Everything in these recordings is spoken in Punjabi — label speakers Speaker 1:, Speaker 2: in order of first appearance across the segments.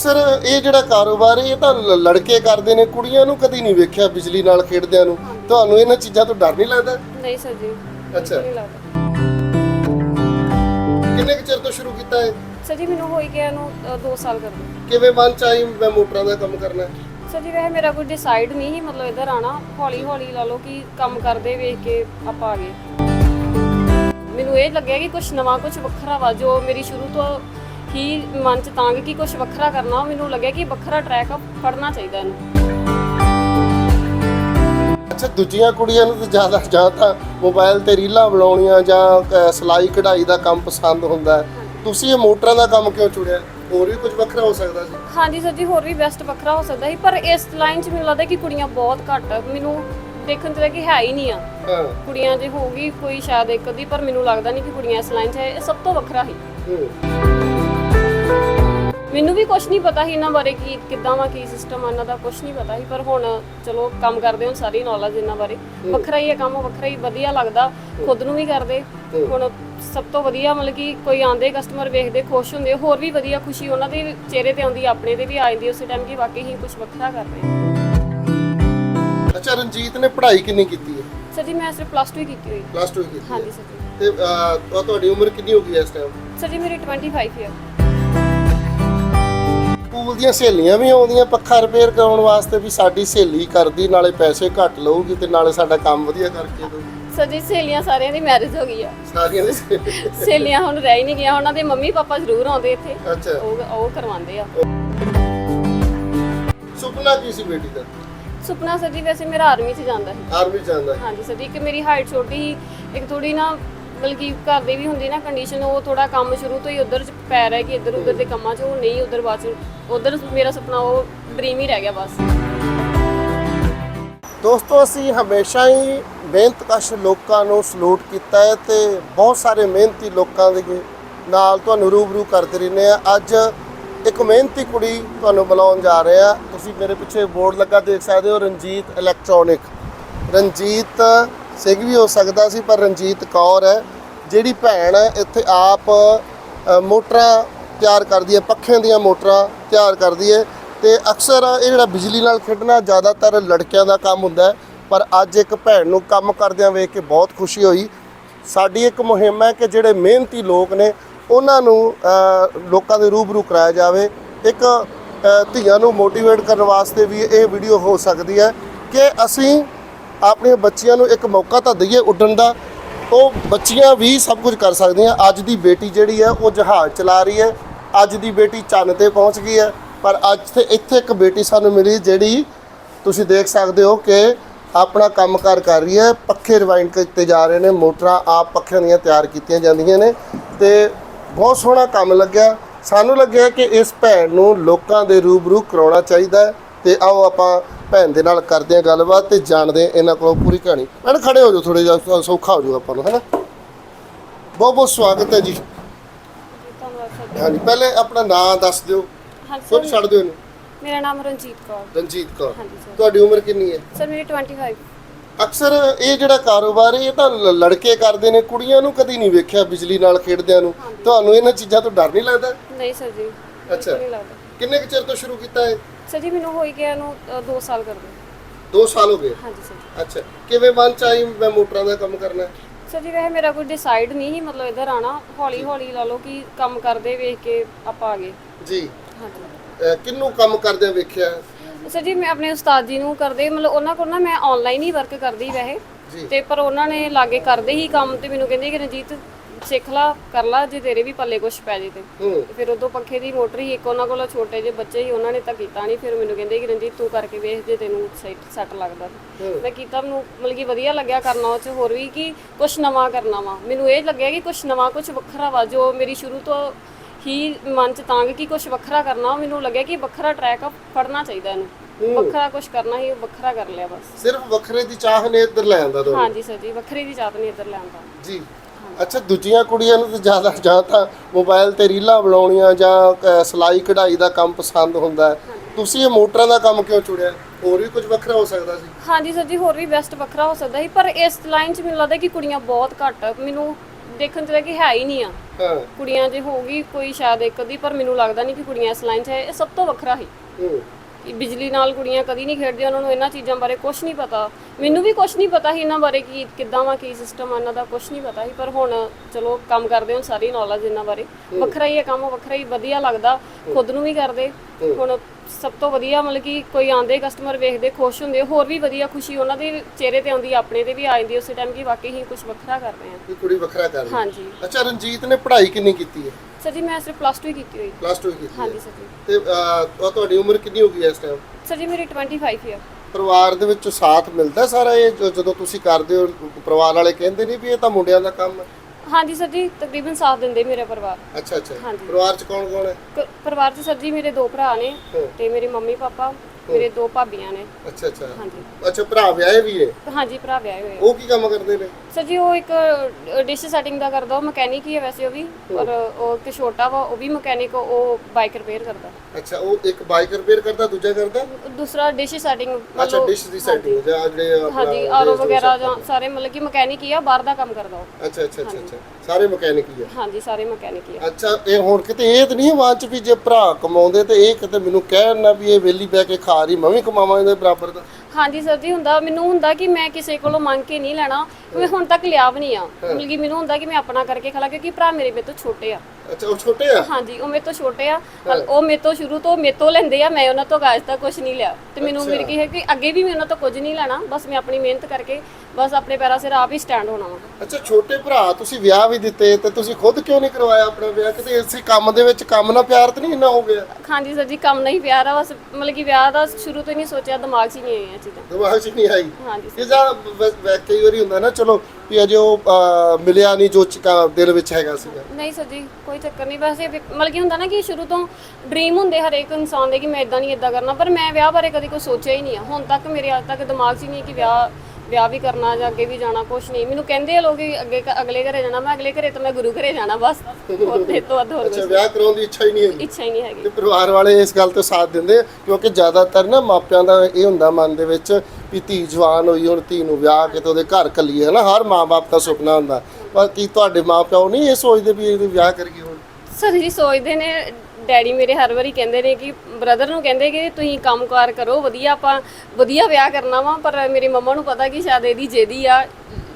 Speaker 1: ਅਕਸਰ ਇਹ ਜਿਹੜਾ ਕਾਰੋਬਾਰ ਹੈ, ਇਹ ਤਾਂ ਲ- ਲੜਕੇ ਕਰਦੇ ਨੇ ਕੁੜੀਆਂ ਨੂੰ ਕਦੀ ਨਹੀਂ ਵੇਖਿਆ ਬਿਜਲੀ ਨਾਲ ਖੇਡਦਿਆਂ ਨੂੰ। ਤੁਹਾਨੂੰ ਇਹਨਾਂ ਚੀਜ਼ਾਂ ਤੋਂ ਡਰ ਨਹੀਂ ਲੱਗਦਾ?
Speaker 2: ਨਹੀਂ ਸਰ ਜੀ
Speaker 1: ਅੱਛਾ।
Speaker 2: ਨਹੀਂ ਲੱਗਦਾ।
Speaker 1: ਕਿੰਨੇ ਕੁ ਚਿਰ ਤੋਂ ਸ਼ੁਰੂ ਕੀਤਾ ਹੈ
Speaker 2: ਸਰ ਜੀ ਮੈਨੂੰ ਹੋਈ ਗਿਆ ਨੂੰ 2 ਸਾਲ ਕਰ ਗਏ
Speaker 1: ਕਿਵੇਂ ਮਨ ਚ ਆਈ ਮੈਂ ਮੋਟਰਾਂ ਦਾ ਕੰਮ ਕਰਨਾ? ਹੈ?
Speaker 2: ਸਰ ਜੀ ਵੈਸੇ ਮੇਰਾ ਕੋਈ ਡਿਸਾਈਡ ਨਹੀਂ ਸੀ ਮਤਲਬ ਇੱਧਰ ਆਣਾ ਹੌਲੀ ਹੌਲੀ ਲਾ ਲਓ ਕਿ ਕੰਮ ਕਰਦੇ ਵੇਖ ਕੇ ਆਪਾਂ ਆ ਗਏ। ਮੈਨੂੰ ਇਹ ਲੱਗਿਆ ਕਿ ਕੁਝ ਨਵਾਂ ਕੁਝ ਵੱਖਰਾ ਵਾ ਜੋ ਮੇਰੀ ਸ਼ੁਰੂ ਤੋਂ ਹੀ ਮਨ ਚ ਤਾਂਗ ਕਿ ਕੁਝ ਵੱਖਰਾ ਕਰਨਾ ਮੈਨੂੰ ਲੱਗਿਆ ਕਿ ਵੱਖਰਾ ਟਰੈਕ ਫੜਨਾ ਚਾਹੀਦਾ ਇਹਨੂੰ।
Speaker 1: ਅੱਛਾ ਦੂਜੀਆਂ ਕੁੜੀਆਂ ਨੂੰ ਤਾਂ ਜ਼ਿਆਦਾ ਜਾਂ ਤਾਂ ਮੋਬਾਈਲ ਤੇ ਰੀਲਾਂ ਬਣਾਉਣੀਆਂ ਜਾਂ ਸਿਲਾਈ ਕਢਾਈ ਦਾ ਕੰਮ ਪਸੰਦ ਹੁੰਦਾ ਤੁਸੀਂ ਇਹ ਮੋਟਰਾਂ ਦਾ ਕੰਮ ਕਿਉਂ ਚੁਣਿਆ? ਹੋਰ ਵੀ ਕੁਝ ਵੱਖਰਾ ਹੋ ਸਕਦਾ ਸੀ
Speaker 2: ਹਾਂਜੀ ਸਰ ਜੀ ਹੋਰ ਵੀ ਬੈਸਟ ਵੱਖਰਾ ਹੋ ਸਕਦਾ ਸੀ ਪਰ ਇਸ ਲਾਈਨ 'ਚ ਮੈਨੂੰ ਲੱਗਦਾ ਕਿ ਕੁੜੀਆਂ ਬਹੁਤ ਘੱਟ। ਮੈਨੂੰ ਦੇਖਣ 'ਚ ਲੱਗਾ ਕਿ ਹੈ ਹੀ ਨਹੀਂ ਆ। ਕੁੜੀਆਂ ਜੇ ਹੋਊਗੀ ਕੋਈ ਸ਼ਾਇਦ ਇੱਕ ਅੱਧੀ ਪਰ ਮੈਨੂੰ ਲੱਗਦਾ ਨਹੀਂ ਕਿ ਕੁੜੀਆਂ ਇਸ ਲਾਈਨ 'ਚ ਹੈ ਇਹ ਸਭ ਤੋਂ ਵੱਖਰਾ
Speaker 1: ਹੂੰ।
Speaker 2: ਮੈਨੂੰ ਵੀ ਕੁਝ ਨਹੀਂ ਪਤਾ ਸੀ ਇਹਨਾਂ ਬਾਰੇ ਕੀ ਕਿੱਦਾਂ ਵਾ ਕੀ ਸਿਸਟਮ ਆ ਇਹਨਾਂ ਦਾ ਕੁਝ ਨਹੀਂ ਪਤਾ ਸੀ ਪਰ ਹੁਣ ਚਲੋ ਕੰਮ ਕਰਦੇ ਹਾਂ ਸਾਰੀ ਨੌਲੇਜ ਇਹਨਾਂ ਬਾਰੇ। ਵੱਖਰਾ ਹੀ ਹੈ ਕੰਮ ਵੱਖਰਾ ਹੀ ਵਧੀਆ ਲੱਗਦਾ ਖੁਦ ਨੂੰ ਵੀ ਕਰਦੇ। ਹੁਣ ਸਭ ਤੋਂ ਵਧੀਆ ਮਤਲਬ ਕਿ ਕੋਈ ਆਂਦੇ ਕਸਟਮਰ ਵੇਖਦੇ ਖੁਸ਼ ਹੁੰਦੇ ਹੋਰ ਵੀ ਵਧੀਆ ਖੁਸ਼ੀ ਉਹਨਾਂ ਦੇ ਚਿਹਰੇ ਤੇ ਆਉਂਦੀ ਆਪਣੇ ਤੇ ਵੀ ਆ ਜਾਂਦੀ ਉਸੇ ਟਾਈਮ ਕਿ ਵਾਕਈ ਹੀ ਕੁਝ ਵੱਖਰਾ ਕਰ ਰਹੇ
Speaker 1: ਅੱਛਾ ਰਣਜੀਤ ਨੇ ਪੜ੍ਹਾਈ ਕਿੰਨੀ ਕੀਤੀ ਹੈ?
Speaker 2: ਸਰ ਜੀ ਮੈਂ ਸਿਰਫ ਪਲੱਸ 2 ਹੀ ਕੀਤੀ ਹੋਈ।
Speaker 1: ਪਲੱਸ 2 ਕੀਤੀ।
Speaker 2: ਹਾਂਜੀ ਸਰ
Speaker 1: ਤੇ ਅ, ਤੁਹਾ- ਤੁਹਾਡੀ ਉਮਰ ਕਿੰਨੀ ਹੋ ਗਈ ਹੈ ਇਸ ਟਾਈਮ
Speaker 2: ਸਰ ਜੀ ਮੇਰੀ 25 ਹੈ
Speaker 1: ਸਕੂਲ ਦੀਆਂ ਸਹੇਲੀਆਂ ਵੀ ਆਉਂਦੀਆਂ ਪੱਖਾ ਰਿਪੇਅਰ ਕਰਾਉਣ ਵਾਸਤੇ ਵੀ ਸਾਡੀ ਸਹੇਲੀ ਕਰਦੀ ਨਾਲੇ ਪੈਸੇ ਘੱਟ ਲਊਗੀ ਤੇ ਨਾਲੇ ਸਾਡਾ ਕੰਮ ਵਧੀਆ ਕਰਕੇ ਦਊਗੀ।
Speaker 2: ਸਰ ਜੀ ਸਹੇਲੀਆਂ ਸਾਰਿਆਂ ਦੀ ਮੈਰਿਜ ਹੋ ਗਈ ਆ।
Speaker 1: ਸਾਰੀਆਂ ਦੇ ਸਹੇਲੀਆਂ।
Speaker 2: ਹੁਣ ਰਹਿ ਹੀ ਨਹੀਂ ਗਿਆ ਉਹਨਾਂ ਦੇ ਮੰਮੀ ਪਾਪਾ ਜ਼ਰੂਰ ਆਉਂਦੇ ਇੱਥੇ।
Speaker 1: ਅੱਛਾ।
Speaker 2: ਉਹ ਉਹ ਕਰਵਾਉਂਦੇ ਆ।
Speaker 1: ਸੁਪਨਾ ਕੀ ਸੀ ਬੇਟੀ ਦਾ?
Speaker 2: ਸੁਪਨਾ ਸਰ ਜੀ ਵੈਸੇ ਮੇਰਾ ਆਰਮੀ 'ਚ ਜਾਂਦਾ ਸੀ।
Speaker 1: ਆਰਮੀ ਜਾਂਦਾ
Speaker 2: ਹਾਂਜੀ ਸਰ ਜੀ ਕਿ ਮੇਰੀ ਹਾਈਟ ਛੋਟੀ ਸੀ ਇੱਕ ਥੋੜੀ ਨਾ ਬਲਕਿ ਘਰ ਦੀ ਵੀ ਹੁੰਦੀ ਨਾ ਕੰਡੀਸ਼ਨ ਉਹ ਥੋੜਾ ਕੰਮ ਸ਼ੁਰੂ ਤੋਂ ਹੀ ਉਧਰ ਚ ਪੈ ਰਿਹਾ ਕਿ ਇੱਧਰ ਉੱਧਰ ਦੇ ਕੰਮਾਂ 'ਚ, ਉਹ ਨਹੀਂ, ਉਧਰ ਬਾਅਦ ਉਧਰ ਮੇਰਾ ਸੁਪਨਾ, ਉਹ ਡ੍ਰੀਮ ਹੀ ਰਹਿ ਗਿਆ ਬਸ।
Speaker 1: ਦੋਸਤੋ, ਅਸੀਂ ਹਮੇਸ਼ਾ ਹੀ ਮਿਹਨਤਕਸ਼ ਲੋਕਾਂ ਨੂੰ ਸਲੂਟ ਕੀਤਾ ਹੈ ਤੇ ਬਹੁਤ ਸਾਰੇ ਮਿਹਨਤੀ ਲੋਕਾਂ ਦੇ ਨਾਲ ਤੁਹਾਨੂੰ ਰੂਬਰੂ ਕਰਦੇ ਰਹਿੰਦੇ ਆ ਅੱਜ ਇੱਕ ਮਿਹਨਤੀ ਕੁੜੀ ਤੁਹਾਨੂੰ ਬੁਲਾਉਣ ਜਾ ਰਹੇ। ਆ ਤੁਸੀਂ ਮੇਰੇ ਪਿੱਛੇ ਬੋਰਡ ਲੱਗਾ, ਦੇਖ ਸਕਦੇ ਹੋ, ਰਣਜੀਤ ਇਲੈਕਟ੍ਰੋਨਿਕ ਰਣਜੀਤ ਸਿੰਘ ਵੀ ਹੋ ਸਕਦਾ ਸੀ, ਪਰ ਰਣਜੀਤ ਕੌਰ ਹੈ, ਜਿਹੜੀ ਭੈਣ ਹੈ, ਇੱਥੇ ਆਪ ਮੋਟਰਾਂ ਤਿਆਰ ਕਰਦੀ ਹੈ, ਪੱਖਿਆਂ ਦੀਆਂ ਮੋਟਰਾਂ ਤਿਆਰ ਕਰਦੀ ਹੈ ਤੇ ਅਕਸਰ ਇਹ ਜਿਹੜਾ ਬਿਜਲੀ ਨਾਲ ਖੇਡਣਾ ਜ਼ਿਆਦਾਤਰ ਲੜਕਿਆਂ ਦਾ ਕੰਮ ਹੁੰਦਾ ਪਰ ਅੱਜ ਇੱਕ ਭੈਣ ਨੂੰ ਕੰਮ ਕਰਦਿਆਂ ਵੇਖ ਕੇ ਬਹੁਤ ਖੁਸ਼ੀ ਹੋਈ। ਸਾਡੀ ਇੱਕ ਮੁਹਿੰਮ ਹੈ ਕਿ ਜਿਹੜੇ ਮਿਹਨਤੀ ਲੋਕ ਨੇ, ਉਹਨਾਂ ਨੂੰ ਲੋਕਾਂ ਦੇ ਰੂਬਰੂ ਕਰਾਇਆ ਜਾਵੇ। ਇੱਕ ਧੀਆਂ ਨੂੰ ਮੋਟੀਵੇਟ ਕਰਨ ਵਾਸਤੇ ਵੀ ਇਹ ਵੀਡੀਓ ਹੋ ਸਕਦੀ ਹੈ ਕਿ ਅਸੀਂ ਆਪਣੀਆਂ ਬੱਚੀਆਂ ਨੂੰ ਇੱਕ ਮੌਕਾ ਤਾਂ ਦਈਏ ਉੱਡਣ ਦਾ, ਉਹ ਬੱਚੀਆਂ ਵੀ ਸਭ ਕੁਝ ਕਰ ਸਕਦੀਆਂ। ਅੱਜ ਦੀ ਬੇਟੀ ਜਿਹੜੀ ਹੈ, ਉਹ ਜਹਾਜ਼ ਚਲਾ ਰਹੀ ਹੈ। ਅੱਜ ਦੀ ਬੇਟੀ ਚੰਨ ਤੇ ਪਹੁੰਚ ਗਈ ਹੈ। ਪਰ ਅੱਜ ਤੇ ਇੱਥੇ ਇੱਕ ਬੇਟੀ ਸਾਨੂੰ ਮਿਲੀ, ਜਿਹੜੀ ਤੁਸੀਂ ਦੇਖ ਸਕਦੇ ਹੋ ਕਿ ਆਪਣਾ ਕੰਮਕਾਰ ਕਰ ਰਹੀ ਹੈ। ਪੱਖੇ ਰਿਵਾਈਂਡ ਕੀਤੇ ਜਾ ਰਹੇ ਨੇ, ਮੋਟਰਾਂ ਆਪ ਪੱਖਿਆਂ ਦੀਆਂ ਤਿਆਰ ਕੀਤੀਆਂ ਜਾਂਦੀਆਂ ਨੇ ਤੇ ਬਹੁਤ ਸੋਹਣਾ ਕੰਮ ਲੱਗਿਆ। ਸਾਨੂੰ ਲੱਗਿਆ ਕਿ ਇਸ ਭੈਣ ਨੂੰ ਲੋਕਾਂ ਦੇ ਰੂਬਰੂ ਕਰਾਉਣਾ ਚਾਹੀਦਾ ਹੈ। ਤੇ ਆਓ ਆਪਾਂ ਭੈਣ ਦੇ ਨਾਲ ਕਰਦੇ ਹਾਂ ਗੱਲਬਾਤ ਤੇ ਜਾਣਦੇ ਹਾਂ ਇਹਨਾਂ ਕੋਲੋਂ ਪੂਰੀ ਕਹਾਣੀ। ਮੈਡਮ ਖੜੇ ਹੋ ਜਾਓ ਥੋੜੇ ਜਿਹਾ ਸੌਖਾ ਹੋ ਜਾਊ ਆਪਾਂ ਨੂੰ ਹੈਨਾ ਬਹੁਤ ਬਹੁਤ ਸਵਾਗਤ ਹੈ ਜੀ। ਹਾਂਜੀ ਪਹਿਲੇ ਆਪਣਾ ਨਾਮ ਦੱਸ ਦਿਓ। ਖੁਦ ਛੱਡ ਦਿਓ ਇਹਨੂੰ।
Speaker 2: ਮੇਰਾ ਨਾਮ ਰਣਜੀਤ ਕੌਰ।
Speaker 1: ਰਣਜੀਤ ਕੌਰ। ਤੁਹਾਡੀ ਉਮਰ ਕਿੰਨੀ ਹੈ?
Speaker 2: ਸਰ ਮੇਰੀ 25
Speaker 1: ਅਕਸਰ ਇਹ ਜਿਹੜਾ ਕਾਰੋਬਾਰ ਹੈ ਇਹ ਤਾਂ ਲੜਕੇ ਕਰਦੇ ਨੇ ਕੁੜੀਆਂ ਨੂੰ ਕਦੀ ਨਹੀਂ ਵੇਖਿਆ ਬਿਜਲੀ ਨਾਲ ਖੇਡਦਿਆਂ ਨੂੰ। ਤੁਹਾਨੂੰ ਇਹਨਾਂ ਚੀਜ਼ਾਂ ਤੋਂ ਡਰ ਨਹੀਂ ਲੱਗਦਾ?
Speaker 2: ਨਹੀਂ ਸਰ ਜੀ।
Speaker 1: ਅੱਛਾ। ਕਿੰਨੇ ਕੁ ਚਿਰ ਤੋਂ ਸ਼ੁਰੂ ਕੀਤਾ ਹੈ
Speaker 2: ਸਰ ਜੀ ਮੈਨੂੰ ਹੋਈ ਗਿਆ ਨੂੰ 2 ਸਾਲ ਕਰ। ਗਏ
Speaker 1: 2 ਸਾਲ ਹੋ ਗਏ?
Speaker 2: ਹਾਂਜੀ ਸਰ।
Speaker 1: ਅੱਛਾ ਕਿਵੇਂ ਮਨ ਚ ਆਈ ਮੈਂ ਮੋਟਰਾਂ ਦਾ ਕੰਮ ਕਰਨਾ? ਹੈ?
Speaker 2: ਸਰ ਜੀ ਵੈਸੇ ਮੇਰਾ ਕੋਈ ਡਿਸਾਈਡ ਨਹੀਂ ਸੀ ਮਤਲਬ ਇੱਧਰ ਆਣਾ ਹੌਲੀ ਹੌਲੀ ਲਾ ਲਓ ਕਿ ਕੰਮ ਕਰਦੇ ਵੇਖ ਕੇ ਆਪਾਂ ਆ ਗਏ।
Speaker 1: ਜੀ।
Speaker 2: ਹਾਂਜੀ।
Speaker 1: ਅਹ ਕਿਹਨੂੰ ਕੰਮ ਕਰਦਿਆਂ ਵੇਖਿਆ?
Speaker 2: ਸਰ ਜੀ ਮੈਂ ਆਪਣੇ ਉਸਤਾਦ ਜੀ ਨੂੰ ਕਰਦੇ ਮਤਲਬ ਉਹਨਾਂ ਕੋਲ ਨਾ ਮੈਂ ਆਨਲਾਈਨ ਹੀ ਵਰਕ ਕਰਦੀ
Speaker 1: ਜੀ।
Speaker 2: ਵੈਸੇ ਤੇ ਪਰ ਉਹਨਾਂ ਨੇ ਲਾਗੇ ਕਰਦੇ ਹੀ ਕੰਮ ਤੇ ਮੈਨੂੰ ਕਹਿੰਦੇ ਕਿ ਰਣਜੀਤ ਸਿੱਖ ਲਾ ਕਰ ਲਾ ਜੇ ਤੇਰੇ ਵੀ ਪੱਲੇ ਕੁਝ ਪੈ ਜੇ ਤੇ।
Speaker 1: ਹੂੰ।
Speaker 2: ਤੇ ਫਿਰ ਉਦੋਂ ਪੱਖੇ ਦੀ ਮੋਟਰ ਹੀ ਇੱਕ ਉਹਨਾਂ ਕੋਲ ਛੋਟੇ ਜਿਹੇ ਬੱਚੇ ਹੀ ਉਹਨਾਂ ਨੇ ਤਾਂ ਕੀਤਾ ਨਹੀਂ ਫਿਰ ਮੈਨੂੰ ਕਹਿੰਦੇ ਕਿ ਰਣਜੀਤ ਤੂੰ ਕਰਕੇ ਵੇਖ ਜੇ ਤੈਨੂੰ ਸੈੱਟ ਲੱਗਦਾ।
Speaker 1: ਹੂੰ।
Speaker 2: ਮੈਂ ਕੀਤਾ ਮੈਨੂੰ ਮਤਲਬ ਕਿ ਵਧੀਆ ਲੱਗਿਆ ਕਰਨਾ ਉਹ ਚ। ਹੋਰ ਵੀ ਕਿ ਕੁਝ ਨਵਾਂ ਕਰਨਾ ਵਾ। ਮੈਨੂੰ ਇਹ ਲੱਗਿਆ ਕਿ ਕੁਝ ਨਵਾਂ ਕੁਝ ਵੱਖਰਾ ਵਾ। ਜੋ ਮੇਰੀ ਸ਼ੁਰੂ ਤੋਂ ਹੀ ਮਨ ਚ ਤਾਂਗ ਕਿ ਕੁਝ ਵੱਖਰਾ ਕਰਨਾ ਮੈਨੂੰ ਲੱਗਿਆ ਕਿ ਵੱਖਰਾ ਟਰੈਕ ਫੜਨਾ ਚਾਹੀਦਾ ਇਹਨੂੰ। ਵੱਖਰਾ ਕੁਝ ਕਰਨਾ ਹੀ ਵੱਖਰਾ ਕਰ ਲਿਆ ਬਸ।
Speaker 1: ਸਿਰਫ ਵੱਖਰੇ ਦੀ ਚਾਹ ਨੇ ਇੱਧਰ ਲੈ ਆਂਦਾ ਤੁਹਾਨੂੰ
Speaker 2: ਹਾਂਜੀ ਸਰ ਜੀ ਵੱਖਰੀ ਦੀ ਜਾਤ ਨਹੀਂ ਇੱਧਰ ਲਿਆਂਦਾ
Speaker 1: ਜੀ। ਅੱਛਾ ਦੂਜੀਆਂ ਕੁੜੀਆਂ ਨੂੰ ਤਾਂ ਜ਼ਿਆਦਾ ਜਾਂ ਤਾਂ ਮੋਬਾਈਲ ਤੇ ਰੀਲਾਂ ਬਣਾਉਣੀਆਂ ਜਾਂ ਸਿਲਾਈ ਕਢਾਈ ਦਾ ਕੰਮ ਪਸੰਦ ਹੁੰਦਾ ਤੁਸੀਂ ਇਹ ਮੋਟਰਾਂ ਦਾ ਕੰਮ ਕਿਉਂ ਚੁਣਿਆ? ਹੋਰ ਵੀ ਕੁਝ ਵੱਖਰਾ ਹੋ ਸਕਦਾ ਸੀ?
Speaker 2: ਹਾਂਜੀ ਸਰ ਜੀ ਹੋਰ ਵੀ ਬੈਸਟ ਵੱਖਰਾ ਹੋ ਸਕਦਾ ਸੀ ਪਰ ਇਸ ਲਾਈਨ 'ਚ ਮੈਨੂੰ ਲੱਗਦਾ ਕਿ ਕੁੜੀਆਂ ਬਹੁਤ ਘੱਟ। ਮੈਨੂੰ ਦੇਖਣ 'ਚ ਲੱਗਾ ਕਿ ਹੈ ਹੀ ਨਹੀਂ ਆ।
Speaker 1: ਹਾਂ।
Speaker 2: ਕੁੜੀਆਂ ਜੇ ਹੋਊਗੀ ਕੋਈ ਸ਼ਾਇਦ ਇੱਕ ਦੀ ਪਰ ਮੈਨੂੰ ਲੱਗਦਾ ਨਹੀਂ ਕਿ ਕੁੜੀਆਂ ਇਸ ਲਾਈਨ 'ਚ ਹੈ। ਇਹ ਸਭ ਤੋਂ ਵੱਖਰਾ ਹੀ
Speaker 1: ਹੂੰ।
Speaker 2: ਕਿ ਬਿਜਲੀ ਨਾਲ ਕੁੜੀਆਂ ਕਦੀ ਨਹੀਂ ਖੇਡਦੀਆਂ ਉਹਨਾਂ ਨੂੰ ਇਹਨਾਂ ਚੀਜ਼ਾਂ ਬਾਰੇ ਕੁਝ ਨਹੀਂ ਪਤਾ। ਮੈਨੂੰ ਵੀ ਕੁਝ ਨਹੀਂ ਪਤਾ ਸੀ ਇਹਨਾਂ ਬਾਰੇ ਕੀ ਕਿੱਦਾਂ ਵਾ ਕੀ ਸਿਸਟਮ ਆ ਇਹਨਾਂ ਦਾ ਕੁਝ ਨਹੀਂ ਪਤਾ ਸੀ ਪਰ ਹੁਣ ਚਲੋ ਕੰਮ ਕਰਦੇ ਹਾਂ ਸਾਰੀ ਨੌਲੇਜ ਇਹਨਾਂ ਬਾਰੇ। ਵੱਖਰਾ ਹੀ ਹੈ ਕੰਮ ਵੱਖਰਾ ਹੀ ਵਧੀਆ ਲੱਗਦਾ ਖੁਦ ਨੂੰ ਵੀ ਕਰਦੇ। ਹੁਣ ਸਭ ਤੋਂ ਵਧੀਆ ਮਤਲਬ ਕਿ ਕੋਈ ਆਂਦੇ ਕਸਟਮਰ ਵੇਖਦੇ ਖੁਸ਼ ਹੁੰਦੇ ਹੋਰ ਵੀ ਵਧੀਆ ਖੁਸ਼ੀ ਉਹਨਾਂ ਦੇ ਚਿਹਰੇ ਤੇ ਆਉਂਦੀ ਆਪਣੇ ਤੇ ਵੀ ਆ ਜਾਂਦੀ ਉਸੇ ਟਾਈਮ ਕਿ ਵਾਕਈ ਹੀ ਕੁਝ ਵੱਖਰਾ ਕਰ ਰਹੇ ਹਾਂ।
Speaker 1: ਇਹ ਕੁੜੀ ਵੱਖਰਾ ਕਰ ਰਹੀ
Speaker 2: ਹਾਂਜੀ।
Speaker 1: ਅੱਛਾ ਰਣਜੀਤ ਨੇ ਪੜ੍ਹਾਈ ਕਿੰਨੀ ਕੀਤੀ ਹੈ?
Speaker 2: ਸਰ ਜੀ ਮੈਂ ਸਿਰਫ ਪਲੱਸ 2 ਹੀ ਕੀਤੀ ਹੋਈ।
Speaker 1: ਪਲੱਸ 2 ਕੀਤੀ ਹੈ।
Speaker 2: ਹਾਂਜੀ ਸਰ ਜੀ।
Speaker 1: ਤੇ ਅਹ, ਉਹ ਤੁਹਾਡੀ ਉਮਰ ਕਿੰਨੀ ਹੋ ਗਈ ਹੈ ਇਸ ਟਾਈਮ
Speaker 2: ਸਰ ਜੀ ਮੇਰੀ 25 ਹੈ
Speaker 1: ਪਰਿਵਾਰ ਦੇ ਵਿੱਚ ਸਾਥ ਮਿਲਦਾ ਸਾਰਾ ਇਹ ਜੋ- ਜਦੋਂ ਤੁਸੀਂ ਕਰਦੇ ਹੋ ਪਰਿਵਾਰ ਵਾਲੇ ਕਹਿੰਦੇ ਨਹੀਂ ਵੀ ਇਹ ਤਾਂ ਮੁੰਡਿਆਂ ਦਾ ਕੰਮ ਹੈ।
Speaker 2: ਹਾਂਜੀ ਸਰ ਜੀ ਤਕਰੀਬਨ ਸਾਥ ਦਿੰਦੇ ਮੇਰੇ ਪਰਿਵਾਰ।
Speaker 1: ਅੱਛਾ ਅੱਛਾ।
Speaker 2: ਹਾਂਜੀ।
Speaker 1: ਪਰਿਵਾਰ ਚ ਕੌਣ ਕੌਣ ਹੈ?
Speaker 2: ਕ- ਪਰਿਵਾਰ 'ਚ ਸਰ ਜੀ ਮੇਰੇ ਦੋ ਭਰਾ ਨੇ
Speaker 1: ਹਾਂ।
Speaker 2: ਤੇ ਮੇਰੇ ਮੰਮੀ ਪਾਪਾ ਮੇਰੇ ਦੋ ਭਾਬੀਆਂ ਨੇ।
Speaker 1: ਅੱਛਾ ਅੱਛਾ।
Speaker 2: ਹਾਂਜੀ।
Speaker 1: ਅੱਛਾ ਭਰਾ ਵਿਆਹੇ ਵੀ ਹੈ?
Speaker 2: ਹਾਂਜੀ ਭਰਾ ਵਿਆਹੇ ਹੋਏ ਆ।
Speaker 1: ਉਹ ਕੀ ਕੰਮ ਕਰਦੇ ਨੇ?
Speaker 2: ਸਰ ਜੀ ਉਹ ਇੱਕ ਡਿਸ਼ ਸੈਟਿੰਗ ਦਾ ਕਰਦਾ ਉਹ ਮਕੈਨਿਕ ਹੀ ਹੈ ਵੈਸੇ ਉਹ ਵੀ। ਪਰ ਉਹ ਇੱਕ ਛੋਟਾ ਵਾ ਉਹ ਵੀ ਮਕੈਨਿਕ ਉਹ ਬਾਈਕ ਰਿਪੇਅਰ ਕਰਦਾ।
Speaker 1: ਅੱਛਾ ਉਹ ਇੱਕ ਬਾਈਕ ਰਿਪੇਅਰ ਕਰਦਾ ਦੂਜਾ ਕਰਦਾ?
Speaker 2: ਦੂਸਰਾ ਡਿਸ਼ ਸੈਟਿੰਗ
Speaker 1: ਅੱਛਾ ਡਿਸ਼ ਦੀ ਸੈਟਿੰਗ ਜਾਂ ਜਿਹੜੇ ਆਪਣਾ
Speaker 2: ਹਾਂਜੀ ਆਰਓ ਵਗੈਰਾ ਜਾਂ ਸਾਰੇ ਮਤਲਬ ਕਿ ਮਕੈਨਿਕ ਹੀ ਆ ਬਾਹਰ ਦਾ ਕੰਮ ਕਰਦਾ ਉਹ।
Speaker 1: ਅੱਛਾ ਅੱਛਾ ਅੱਛਾ ਅੱਛਾ। ਸਾਰੇ ਮਕੈਨਿਕ ਹੀ ਆ?
Speaker 2: ਹਾਂਜੀ ਸਾਰੇ ਮਕੈਨਿਕ ਹੀ ਆ।
Speaker 1: ਅੱਛਾ ਇਹ ਹੁਣ ਕਿਤੇ ਇਹ ਤਾਂ ਨਹੀਂ ਚ ਵੀ ਜੇ ਭਰਾ ਕਮਾਉਂਦੇ ਤੇ ਇਹ ਕਿਤੇ ਮੈਨੂੰ ਕਹਿਣ ਨਾ ਵੀ ਇਹ ਵਿਹਲੀ ਬਹਿ ਕੇ ਖਾ ਰਹੀ ਮੈਂ ਵੀ ਕਮਾਵਾਂ ਇਹਦੇ ਬਰਾਬਰ ਦਾ
Speaker 2: ਹਾਂਜੀ ਸਰ ਜੀ ਹੁੰਦਾ ਮੈਨੂੰ ਹੁੰਦਾ ਕਿ ਮੈਂ ਕਿਸੇ ਕੋਲੋਂ ਮੰਗ ਕੇ ਨਹੀਂ ਲੈਣਾ ਮੈਂ ਹੁਣ ਤੱਕ ਲਿਆ ਵੀ ਨਹੀਂ ਆ। ਮਤਲਬ ਕਿ ਮੈਨੂੰ ਹੁੰਦਾ ਕਿ ਮੈਂ ਆਪਣਾ ਕਰਕੇ ਖਲਾ ਕਿਉਂਕਿ ਭਰਾ ਮੇਰੇ ਮੇਰੇ ਤੋਂ ਛੋਟੇ ਆ।
Speaker 1: ਅੱਛਾ ਉਹ ਛੋਟੇ ਆ?
Speaker 2: ਹਾਂਜੀ ਉਹ ਮੇਰੇ ਤੋਂ ਛੋਟੇ ਆ। ਪਰ ਉਹ ਮੇਰੇ ਤੋਂ ਸ਼ੁਰੂ ਤੋਂ ਮੇਰੇ ਤੋਂ ਲੈਂਦੇ ਆ ਮੈਂ ਉਹਨਾਂ ਤੋਂ ਅੱਜ ਤੱਕ ਕੁਝ ਨਹੀਂ ਲਿਆ। ਤੇ ਮੈਨੂੰ ਉਮੀਦ ਕੀ ਹੈ ਕਿ ਅੱਗੇ ਵੀ ਮੈਂ ਉਹਨਾਂ ਤੋਂ ਕੁਝ ਨਹੀਂ ਲੈਣਾ ਬਸ ਮੈਂ ਆਪਣੀ ਮਿਹਨਤ ਕਰਕੇ ਬਸ ਆਪਣੇ ਪੈਰਾਂ ਸਿਰ ਆਪ ਹੀ ਸਟੈਂਡ ਹੋਣਾ ਵਾ।
Speaker 1: ਅੱਛਾ ਛੋਟੇ ਭਰਾ ਤੁਸੀਂ ਵਿਆਹ ਵੀ ਦਿੱਤੇ ਤੇ ਤੁਸੀਂ ਖੁਦ ਕਿਉਂ ਨਹੀਂ ਕਰਵਾਇਆ ਆਪਣਾ ਵਿਆਹ? ਕਿਤੇ ਇਸੇ ਕੰਮ ਦੇ ਵਿੱਚ ਕੰਮ ਨਾਲ ਪਿਆਰ ਤਾਂ ਨਹੀਂ ਇੰਨਾ ਹੋ ਗਿਆ?
Speaker 2: ਹਾਂਜੀ ਸਰ ਜੀ ਕੰਮ ਨਹੀਂ ਪਿਆਰ ਆ ਬਸ ਮਤਲਬ ਕਿ ਵਿਆਹ ਦਾ ਸ਼ੁਰੂ ਤੋਂ ਹੀ ਨਹੀਂ ਸੋਚਿਆ ਦਿਮਾਗ 'ਚ ਹੀ ਨਹੀਂ ਆਈਆਂ ਚੀਜ਼ਾਂ।
Speaker 1: ਦਿਮਾਗ 'ਚ ਨਹੀਂ ਆਈ?
Speaker 2: ਹਾਂਜੀ
Speaker 1: ਇਹ ਜਾਂ ਵ- ਵ- ਕਈ ਵਾਰੀ ਹੁੰਦਾ ਨਾ ਚਲੋ ਵੀ ਅਜੇ ਉਹ ਅਹ, ਮਿਲਿਆ ਨਹੀਂ ਜੋ ਚਿਕਾ ਦਿਲ ਵਿੱਚ ਹੈਗਾ ਸੀਗਾ।
Speaker 2: ਨਹੀਂ ਸਰ ਜੀ ਕੋਈ ਚੱਕਰ ਨਹੀਂ। ਵੈਸੇ ਵੀ- ਮਤਲਬ ਕਿ ਹੁੰਦਾ ਨਾ ਕਿ ਸ਼ੁਰੂ ਤੋਂ ਡ੍ਰੀਮ ਹੁੰਦੇ ਹਰੇਕ ਇਨਸਾਨ ਦੇ ਕਿ ਮੈਂ ਇਦਾਂ ਨਹੀਂ ਇਦਾਂ ਕਰਨਾ ਪਰ ਮੈਂ ਵਿਆਹ ਬਾਰੇ ਕਦੀ ਕੋਈ ਸੋਚਿਆ ਹੀ ਨਹੀਂ ਆ। ਹੁਣ ਤੱਕ ਮੇਰੇ ਅੱਜ ਤੱਕ ਦਿਮਾਗ 'ਚ ਹੀ ਨਹੀਂ ਕਿ ਵਿਆਹ ਵਿਆਹ ਵੀ ਕਰਨਾ ਜਾਂ ਅੱਗੇ ਵੀ ਜਾਣਾ ਕੁਛ ਨਹੀਂ। ਮੈਨੂੰ ਕਹਿੰਦੇ ਆ ਲੋਕ ਕਿ ਅੱਗੇ ਅਗਲੇ ਘਰੇ ਜਾਣਾ ਮੈਂ ਅਗਲੇ ਘਰੇ ਤਾਂ ਮੈਂ ਗੁਰੂ ਘਰੇ ਜਾਣਾ ਬਸ। ਉਹਦੇ ਤੋਂ ਵੱਧ ਹੋਰ
Speaker 1: ਅੱਛਾ
Speaker 2: ਕੁਛ
Speaker 1: ਵਿਆਹ ਕਰਾਉਣ ਦੀ ਇੱਛਾ ਹੀ ਨਹੀਂ ਹੈਗੀ।
Speaker 2: ਇੱਛਾ ਹੀ ਨਹੀਂ ਹੈਗੀ।
Speaker 1: ਤੇ ਪਰਿਵਾਰ ਵਾਲੇ ਇਸ ਗੱਲ ਤੇ ਸਾਥ ਦਿੰਦੇ ਆ, ਕਿਉਂਕਿ ਜ਼ਿਆਦਾਤਰ ਨਾ ਮਾਪਿਆਂ ਦਾ ਇਹ ਹੁੰਦਾ ਮਨ ਦੇ ਵਿੱਚ ਵੀ ਧੀ ਜਵਾਨ ਹੋਈ, ਹੁਣ ਧੀ ਨੂੰ ਵਿਆਹ ਕੇ ਤੇ ਉਹਦੇ ਘਰ ਕੱਲੀਏ ਹੈ ਹਰ ਮਾਂ-ਬਾਪ ਦਾ ਸੁਪਨਾ ਹੁੰਦਾ। ਪਰ ਕੀ ਤੁਹਾਡੇ ਮਾਪਿਓ ਨਹੀਂ ਇਹ ਸੋਚਦੇ ਵੀ ਇਹਦੇ ਵਿਆਹ ਕਰੀਏ ਹੁਣ?
Speaker 2: ਸਰ ਜੀ ਸੋਚਦੇ ਨੇ, ਡੈਡੀ ਮੇਰੇ ਹਰ ਵਾਰੀ ਕਹਿੰਦੇ ਨੇ ਕਿ ਬ੍ਰਦਰ ਨੂੰ ਕਹਿੰਦੇ ਕਿ ਤੁਸੀਂ ਕੰਮਕਾਰ ਕਰੋ, ਵਧੀਆ ਆਪਾਂ, ਵਧੀਆ ਵਿਆਹ ਕਰਨਾ ਵਾ, ਪਰ ਮੇਰੇ ਮੰਮਾ ਨੂੰ ਪਤਾ ਕਿ ਸ਼ਾਇਦ ਇਹਦੀ ਜੇਦੀ ਆ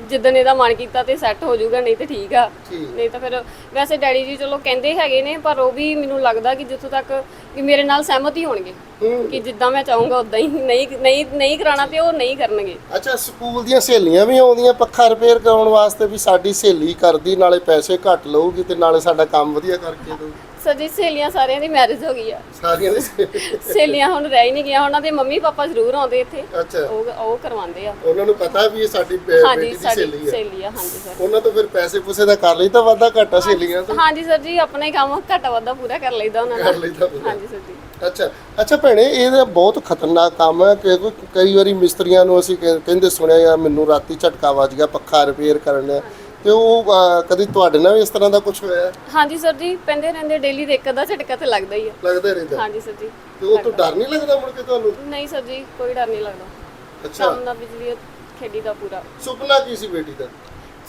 Speaker 2: ਜਿੱਦਣ ਇਹਦਾ ਮਨ ਕੀਤਾ ਤੇ ਸੈੱਟ ਹੋ ਜਾਊਗਾ ਨਹੀਂ ਤੇ ਠੀਕ ਆ
Speaker 1: ਠੀਕ।
Speaker 2: ਨਹੀਂ ਤਾਂ ਫਿਰ ਵੈਸੇ ਡੈਡੀ ਜੀ ਚਲੋ ਕਹਿੰਦੇ ਹੈਗੇ ਨੇ ਪਰ ਉਹ ਵੀ ਮੈਨੂੰ ਲੱਗਦਾ ਕਿ ਜਿੱਥੋਂ ਤੱਕ ਕਿ ਮੇਰੇ ਨਾਲ ਸਹਿਮਤ ਹੀ ਹੋਣਗੇ
Speaker 1: ਹੂੰ।
Speaker 2: ਕਿ ਜਿੱਦਾਂ ਮੈਂ ਚਾਹੂੰਗਾ ਉਦਾਂ ਹੀ ਨਹੀਂ ਨਹੀਂ ਨਹੀਂ ਕਰਾਣਾ ਤੇ ਉਹ ਨਹੀਂ ਕਰਨਗੇ
Speaker 1: ਅੱਛਾ ਸਕੂਲ ਦੀਆਂ ਸਹੇਲੀਆਂ ਵੀ ਆਉਂਦੀਆਂ ਪੱਖਾ ਰਿਪੇਅਰ ਕਰਾਉਣ ਵਾਸਤੇ ਵੀ ਸਾਡੀ ਸਹੇਲੀ ਕਰਦੀ ਨਾਲੇ ਪੈਸੇ ਘੱਟ ਲਊਗੀ ਤੇ ਨਾਲੇ ਸਾਡਾ ਕੰਮ ਵਧੀਆ ਕਰਕੇ ਦਊਗੀ
Speaker 2: ਸਰ ਜੀ ਸਹੇਲੀਆਂ ਸਾਰਿਆਂ ਦੀ ਮੈਰਿਜ ਹੋ ਗਈ ਆ।
Speaker 1: ਸਾਰੀਆਂ ਦੀ। ਸਹੇਲੀ-
Speaker 2: ਸਹੇਲੀਆਂ ਹੁਣ ਰਹਿ ਹੀ ਨਹੀਂ ਗਿਆ ਉਹਨਾਂ ਦੇ ਮੰਮੀ ਪਾਪਾ ਜ਼ਰੂਰ ਆਉਂਦੇ ਇੱਥੇ।
Speaker 1: ਅੱਛਾ।
Speaker 2: ਉਹ ਉਹ ਕਰਵਾਉਂਦੇ ਆ।
Speaker 1: ਉਹਨਾਂ ਨੂੰ ਪਤਾ ਵੀ ਇਹ ਸਾਡੀ ਬੇ-
Speaker 2: ਹਾਂਜੀ
Speaker 1: ਬੇਟੀ ਦੀ
Speaker 2: ਸਾਡੀ
Speaker 1: ਸਹੇਲੀ ਹੈ
Speaker 2: ਸਹੇਲੀ ਆ ਹਾਂਜੀ ਸਰ।
Speaker 1: ਉਹਨਾਂ ਤੋਂ ਫਿਰ ਪੈਸੇ ਪੂਸੇ ਦਾ ਕਰ ਲਈ ਤਾਂ ਵਾਧਾ ਘਾਟਾ ਸਹੇਲੀਆਂ ਤੋਂ?
Speaker 2: ਹਾਂਜੀ ਸਰ ਜੀ ਆਪਣਾ ਕੰਮ ਘੱਟ ਵੱਧਾ ਪੂਰਾ ਕਰ ਲਈਦਾ ਉਹਨਾਂ
Speaker 1: ਕਰ
Speaker 2: ਨਾਲ
Speaker 1: ਲਈਦਾ ਪੂਰਾ।
Speaker 2: ਹਾਂਜੀ ਸਰ ਜੀ।
Speaker 1: ਅੱਛਾ ਅੱਛਾ ਭੈਣੇ ਇਹ ਤਾਂ ਬਹੁਤ ਖਤਰਨਾਕ ਕੰਮ ਹੈ ਕਿ ਕੋਈ- ਕਈ ਵਾਰੀ ਮਿਸਤਰੀਆਂ ਨੂੰ ਅਸੀਂ ਕਹਿ- ਕਹਿੰਦੇ ਸੁਣਿਆ ਯਾਰ ਮੈਨੂੰ ਰਾਤੀ ਝਟਕਾ ਵੱਜ ਗਿਆ ਪੱਖਾ ਰਿਪੇਅਰ ਕਰਨ ਡਿਆ। ਤੇ ਉਹ ਅਹ, ਕਦੀ ਤੁਹਾਡੇ ਨਾਲ ਵੀ ਇਸ ਤਰ੍ਹਾਂ ਦਾ ਕੁਝ ਹੋਇਆ
Speaker 2: ਹਾਂਜੀ ਸਰ ਜੀ ਪੈਂਦੇ ਰਹਿੰਦੇ ਡੇਲੀ ਦੇ ਇੱਕ ਅੱਧਾ ਝਟਕਾ ਤੇ ਲੱਗਦਾ ਹੀ ਆ
Speaker 1: ਲੱਗਦਾ ਰਹਿੰਦਾ
Speaker 2: ਹਾਂਜੀ ਸਰ ਜੀ
Speaker 1: ਤੇ ਉਹ ਤੋਂ ਡਰ ਨਹੀਂ ਲੱਗਦਾ ਮੁੜ ਕੇ ਤੁਹਾਨੂੰ?
Speaker 2: ਨਹੀਂ ਸਰ ਜੀ ਕੋਈ ਡਰ ਨਹੀਂ ਲੱਗਦਾ।
Speaker 1: ਅੱਛਾ।
Speaker 2: ਨਾਲ ਬਿਜਲੀ ਖੇਡੀ ਦਾ ਪੂਰਾ।
Speaker 1: ਸੁਪਨਾ ਕੀ ਸੀ ਬੇਟੀ ਦਾ?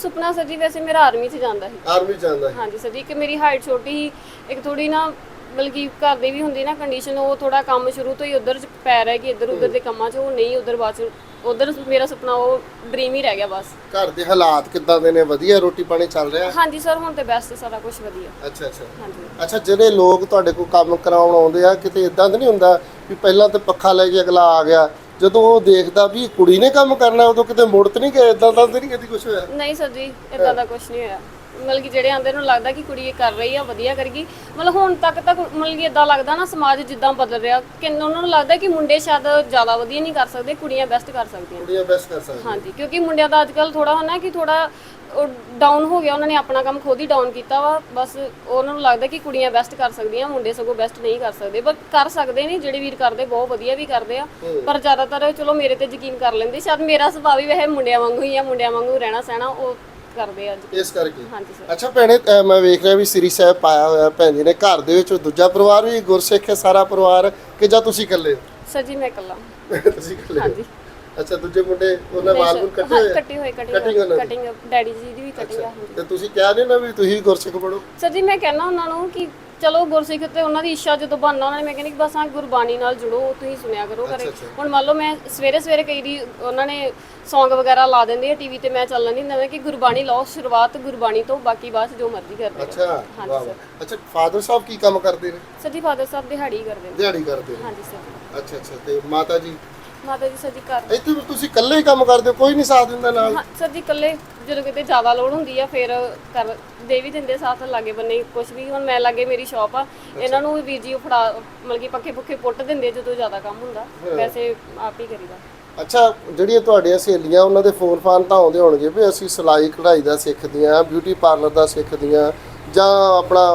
Speaker 2: ਸੁਪਨਾ ਸਰ ਜੀ ਵੈਸੇ ਮੇਰਾ ਆਰਮੀ 'ਚ ਜਾਂਦਾ ਸੀ।
Speaker 1: ਆਰਮੀ ਜਾਂਦਾ
Speaker 2: ਹਾਂਜੀ ਸਰ ਜੀ ਕਿ ਮੇਰੀ ਹਾਈਟ ਛੋਟੀ ਸੀ ਇੱਕ ਥੋੜੀ ਨਾ ਬਲਕਿ ਘਰ ਦੀ ਵੀ ਹੁੰਦੀ ਨਾ ਕੰਡੀਸ਼ਨ ਉਹ ਥੋੜਾ ਕੰਮ ਸ਼ੁਰੂ ਤੋਂ ਹੀ ਉਧਰ ਚ ਪੈ ਰਿਹਾ ਕਿ ਇੱਧਰ ਉੱਧਰ ਦੇ ਕੰਮਾਂ 'ਚ ਉਹ ਨਹੀਂ ਉਧਰ ਬਾਅਦ ਚ ਉਧਰ ਮੇਰਾ ਸੁਪਨਾ ਉਹ ਡ੍ਰੀਮ ਹੀ ਰਹਿ ਗਿਆ ਬਸ।
Speaker 1: ਘਰ ਦੇ ਹਾਲਾਤ ਕਿੱਦਾਂ ਦੇ ਨੇ? ਵਧੀਆ ਰੋਟੀ ਪਾਣੀ ਚੱਲ ਰਿਹਾ?
Speaker 2: ਹਾਂਜੀ ਸਰ ਹੁਣ ਤੇ ਬੈਸਟ ਸਾਰਾ ਕੁਝ ਵਧੀਆ।
Speaker 1: ਅੱਛਾ ਅੱਛਾ।
Speaker 2: ਹਾਂਜੀ।
Speaker 1: ਅੱਛਾ ਜਿਹੜੇ ਲੋਕ ਤੁਹਾਡੇ ਕੋਲ ਕੰਮ ਕਰਾਉਣ ਆਉਂਦੇ ਆ ਕਿਤੇ ਇਦਾਂ ਤਾਂ ਨਹੀਂ ਹੁੰਦਾ ਵੀ ਪਹਿਲਾਂ ਤੇ ਪੱਖਾ ਲੈ ਕੇ ਅਗਲਾ ਆ ਗਿਆ ਜਦੋਂ ਉਹ ਦੇਖਦਾ ਵੀ ਕੁੜੀ ਨੇ ਕੰਮ ਕਰਨਾ ਉਦੋਂ ਕਿਤੇ ਮੁੜ ਤੇ ਨਹੀਂ ਗਏ ਇਦਾਂ ਤਾਂ ਨਹੀਂ ਕਦੀ ਕੁਝ ਹੋਇਆ?
Speaker 2: ਨਹੀਂ ਸਰ ਜੀ ਇਦਾਂ ਦਾ ਕੁਝ ਨਹੀਂ ਹੋਇਆ। ਮਤਲਬ ਕਿ ਜਿਹੜੇ ਆਂਦੇ ਨੂੰ ਲੱਗਦਾ ਕਿ ਕੁੜੀ ਇਹ ਕਰ ਰਹੀ ਆ ਵਧੀਆ ਕਰੇਗੀ ਮਤਲਬ ਹੁਣ ਤੱਕ ਤਾਂ ਮਤਲਬ ਕਿ ਇਦਾਂ ਲੱਗਦਾ ਨਾ ਸਮਾਜ ਜਿੱਦਾਂ ਬਦਲ ਰਿਹਾ। ਕਿ ਉਹਨਾਂ ਨੂੰ ਲੱਗਦਾ ਕਿ ਮੁੰਡੇ ਸ਼ਾਇਦ ਜ਼ਿਆਦਾ ਵਧੀਆ ਨਹੀਂ ਕਰ ਸਕਦੇ ਕੁੜੀਆਂ ਬੈਸਟ ਕਰ ਸਕਦੀਆਂ।
Speaker 1: ਕੁੜੀਆਂ ਬੈਸਟ ਕਰ ਸਕਦੀਆਂ।
Speaker 2: ਹਾਂਜੀ ਕਿਉਂਕਿ ਮੁੰਡਿਆਂ ਦਾ ਅੱਜਕੱਲ ਥੋੜਾ ਹੋਣਾ ਕਿ ਥੋੜਾ ਡਾਊਨ ਹੋ ਗਿਆ ਉਹਨਾਂ ਨੇ ਆਪਣਾ ਕੰਮ ਖੁਦ ਹੀ ਡਾਊਨ ਕੀਤਾ ਵਾ। ਬਸ ਉਹਨਾਂ ਨੂੰ ਲੱਗਦਾ ਕਿ ਕੁੜੀਆਂ ਬੈਸਟ ਕਰ ਸਕਦੀਆਂ ਮੁੰਡੇ ਸਗੋਂ ਬੈਸਟ ਨਹੀਂ ਕਰ ਸਕਦੇ। ਪਰ ਕਰ ਸਕਦੇ ਨੇ ਜਿਹੜੇ ਵੀਰ ਕਰਦੇ ਬਹੁਤ ਵਧੀਆ ਵੀ ਕਰਦੇ ਆ। ਪਰ ਜ਼ਿਆਦਾਤਰ ਚਲੋ ਮੇਰੇ ਤੇ ਯਕੀਨ ਕਰ ਲੈਂਦੇ ਸ਼ਾਇਦ ਮੇਰਾ ਸੁਭਾਅ ਵੀ ਵੈਸੇ ਮੁੰਡਿਆਂ ਵਾਂਗੂ ਹੀ ਆ ਮੁੰਡਿਆਂ ਵਾਂਗੂ ਰਹਿਣਾ ਸਹਿਣਾ ਉਹ ਕਰਦੇ ਆ
Speaker 1: ਇਸ ਕਰਕੇ
Speaker 2: ਹਾਂਜੀ ਸਰ
Speaker 1: ਅੱਛਾ ਭੈਣੇ ਮੈਂ ਵੇਖ ਰਿਹਾ ਵੀ ਸ੍ਰੀ ਸਾਹਿਬ ਪਾਇਆ ਹੋਇਆ ਭੈਣ ਜੀ ਨੇ ਘਰ ਦੇ ਵਿੱਚ ਦੂਜਾ ਪਰਿਵਾਰ ਵੀ ਗੁਰਸਿੱਖ ਹੈ ਸਾਰਾ ਪਰਿਵਾਰ ਕਿ ਜਾਂ ਤੁਸੀਂ ਇਕੱਲੇ ਹੋ?
Speaker 2: ਸਰ ਜੀ ਮੈਂ ਇਕੱਲਾ
Speaker 1: ਤੁਸੀਂ ਇਕੱਲੇ ਹੋ।
Speaker 2: ਹਾਂਜੀ
Speaker 1: ਅੱਛਾ ਦੂਜੇ ਮੁੰਡੇ ਉਹਨਾਂ
Speaker 2: ਨਹੀਂ
Speaker 1: ਵਾਲ ਵੂਲ ਕੱਟੇ
Speaker 2: ਹਾਂ,
Speaker 1: ਹੋਏ ਆ?
Speaker 2: ਕੱਟੇ ਹੋਏ
Speaker 1: Cutting ਉਹਨਾਂ
Speaker 2: ਕਟਿੰਗ
Speaker 1: ਦੀ?
Speaker 2: ਕਟਿੰਗ ਡੈਡੀ ਜੀ ਦੀ ਵੀ ਕਟਿੰਗ ਆ ਹਾਂਜੀ
Speaker 1: ਤੇ ਤੁਸੀਂ ਕਿਹਾ ਨਹੀਂ ਨਾ ਵੀ ਤੁਸੀਂ ਗੁਰਸਿੱਖ ਪੜੋ
Speaker 2: ਸਰ ਜੀ ਮੈਂ ਕਹਿੰਦਾ ਉਹਨਾਂ ਨੂੰ ਕਿ ਚਲੋ ਗੁਰਸਿੱਖ ਤੇ ਉਹਨਾਂ ਦੀ ਇੱਛਾ ਜਦੋਂ ਬਣਨਾ ਉਹਨਾਂ ਨੇ ਮੈਂ ਕਹਿੰਦੀ ਕਿ ਬਸ ਆ ਗੁਰਬਾਣੀ ਨਾਲ ਜੁੜੋ ਤੁਸੀਂ ਸੁਣਿਆ ਕਰੋ ਘਰੇ।
Speaker 1: ਅੱਛਾ।
Speaker 2: ਹੁਣ ਮੰਨ ਲਓ ਮੈਂ ਸਵੇਰੇ ਸਵੇਰੇ ਕਈ ਦੀ ਉਹਨਾਂ ਨੇ Song ਵਗੈਰਾ ਲਾ ਦਿੰਦੇ ਆ ਟੀਵੀ ਤੇ ਮੈਂ ਚੱਲਣ ਨਹੀਂ ਦਿੰਦਾ ਕਿ ਗੁਰਬਾਣੀ ਲਾਓ ਸ਼ੁਰੂਆਤ ਗੁਰਬਾਣੀ ਤੋਂ ਬਾਕੀ ਬਾਅਦ 'ਚ ਜੋ ਮਰਜ਼ੀ ਕਰਦੇ।
Speaker 1: ਅੱਛਾ ਵਾਹ। ਅੱਛਾ ਫਾਦਰ ਸਾਹਿਬ ਕੀ ਕੰਮ ਕਰਦੇ ਨੇ?
Speaker 2: ਸਰ ਜੀ ਫਾਦਰ ਸਾਹਿਬ ਦਿਹਾੜੀ ਕਰਦੇ ਨੇ।
Speaker 1: ਦਿਹਾੜੀ ਕਰਦੇ ਨੇ।
Speaker 2: ਹਾਂਜੀ ਸਰ
Speaker 1: ਅੱਛਾ ਅੱਛਾ ਤੇ ਮਾਤਾ ਜੀ?
Speaker 2: ਮਾਤਾ ਜੀ ਜੀ ਘਰ
Speaker 1: ਇੱਥੇ ਤੁਸੀਂ ਇਕੱਲੇ ਹੀ ਕੰਮ ਕਰਦੇ ਹੋ ਕੋਈ ਨਹੀਂ ਸਾਥ ਦਿੰਦਾ ਨਾਲ?
Speaker 2: ਹਾਂ ਸਰ ਜੀ ਇਕੱਲੇ ਜਦੋਂ ਕਿਤੇ ਜ਼ਿਆਦਾ ਲੋੜ ਹੁੰਦੀ ਆ ਫਿਰ ਕਰ ਦੇ ਵੀ ਦਿੰਦੇ ਸਾਥ ਲਾਗੇ ਬੰਨੇ ਕੁਝ ਵੀ ਹੁਣ ਮੈਂ ਲਾਗੇ ਮੇਰੀ ਸ਼ਾਪ ਆ ਇਹਨਾਂ ਨੂੰ ਵੀ ਉਹ ਫੜਾ ਮਤਲਬ ਕਿ ਪੱਖੇ ਪੁੱਖੇ ਪੁੱਟ ਦਿੰਦੇ ਜਦੋਂ ਜ਼ਿਆਦਾ ਕੰਮ ਹੁੰਦਾ ਵੈਸੇ ਆਪ ਹੀ ਕਰੀਦਾ।
Speaker 1: ਅੱਛਾ ਜਿਹੜੀਆਂ ਤੁਹਾਡੀਆਂ ਸਹੇਲੀਆਂ ਉਹਨਾਂ ਦੇ ਫੋਨ ਫਾਨ ਤਾਂ ਆਉਂਦੇ ਹੋਣਗੇ ਵੀ ਅਸੀਂ ਸਿਲਾਈ ਕਢਾਈ ਦਾ ਸਿੱਖਦੀਆਂ ਬਿਊਟੀ ਪਾਰਲਰ ਦਾ ਸਿੱਖਦੀਆਂ ਜਾਂ ਆਪਣਾ